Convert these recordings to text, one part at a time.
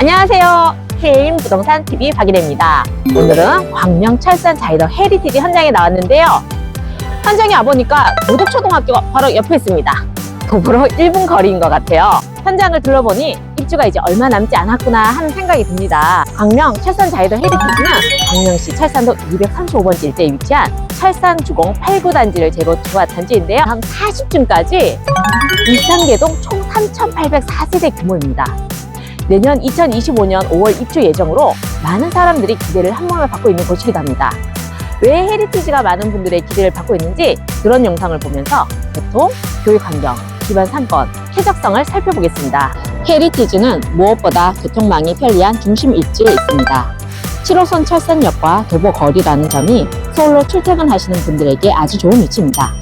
안녕하세요. 케임 부동산 TV 박일혜입니다. 오늘은 광명 철산 자이더 헤리티지 현장에 나왔는데요. 현장에 와보니까 도덕초등학교가 바로 옆에 있습니다. 도보로 1분 거리인 것 같아요. 현장을 둘러보니 입주가 이제 얼마 남지 않았구나 하는 생각이 듭니다. 광명 철산 자이더 헤리티지는 광명시 철산도 235번지 일대에 위치한 철산 주공 8구 단지를 재고 추가 단지인데요. 다음 40층까지 23개동 총 3,804세대 규모입니다. 내년 2025년 5월 입주 예정으로 많은 사람들이 기대를 한 몸에 받고 있는 곳이기도 합니다. 왜 헤리티지가 많은 분들의 기대를 받고 있는지 그런 영상을 보면서 교통, 교육 환경, 기반 상권, 쾌적성을 살펴보겠습니다. 헤리티지는 무엇보다 교통망이 편리한 중심 입지에 있습니다. 7호선 철산역과 도보 거리라는 점이 서울로 출퇴근하시는 분들에게 아주 좋은 위치입니다.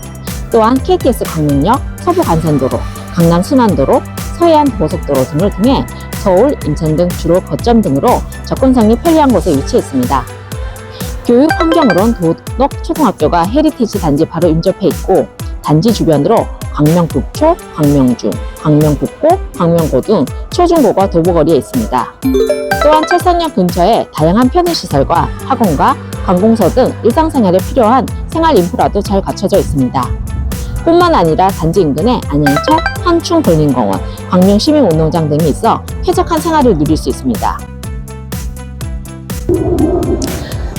또한 KTX 광명역, 서부 간선도로, 강남 순환도로, 서해안 고속도로 등을 통해 서울, 인천 등 주로 거점 등으로 접근성이 편리한 곳에 위치해 있습니다. 교육 환경으론 도덕 초등학교가 헤리티지 단지 바로 인접해 있고 단지 주변으로 광명북초, 광명중, 광명북고, 광명고 등 초중고가 도보거리에 있습니다. 또한 철산역 근처에 다양한 편의시설과 학원과 관공서 등 일상생활에 필요한 생활 인프라도 잘 갖춰져 있습니다. 뿐만 아니라 단지 인근에 안양철, 한충군인공원, 광명 시민운동장 등이 있어 쾌적한 생활을 누릴 수 있습니다.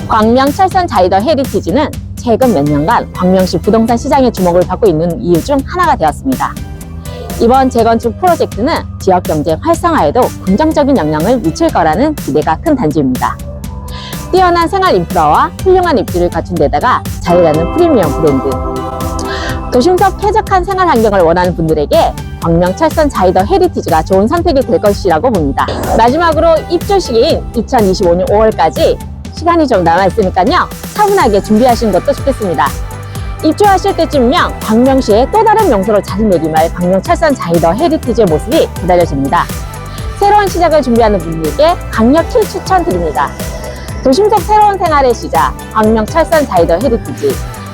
광명 철산 자이더 헤리티지는 최근 몇 년간 광명시 부동산 시장의 주목을 받고 있는 이유 중 하나가 되었습니다. 이번 재건축 프로젝트는 지역 경제 활성화에도 긍정적인 영향을 미칠 거라는 기대가 큰 단지입니다. 뛰어난 생활 인프라와 훌륭한 입지를 갖춘 데다가 자유라는 프리미엄 브랜드, 도심적 쾌적한 생활 환경을 원하는 분들에게 광명 철선 자이더 헤리티지가 좋은 선택이 될 것이라고 봅니다. 마지막으로 입주 시기인 2025년 5월까지 시간이 좀 남아있으니까요. 차분하게 준비하시는 것도 좋겠습니다. 입주하실 때쯤이면 광명시의 또 다른 명소로 자리매김할 광명 철선 자이더 헤리티지의 모습이 기다려집니다. 새로운 시작을 준비하는 분들께 강력히 추천드립니다. 도심적 새로운 생활의 시작, 광명 철선 자이더 헤리티지.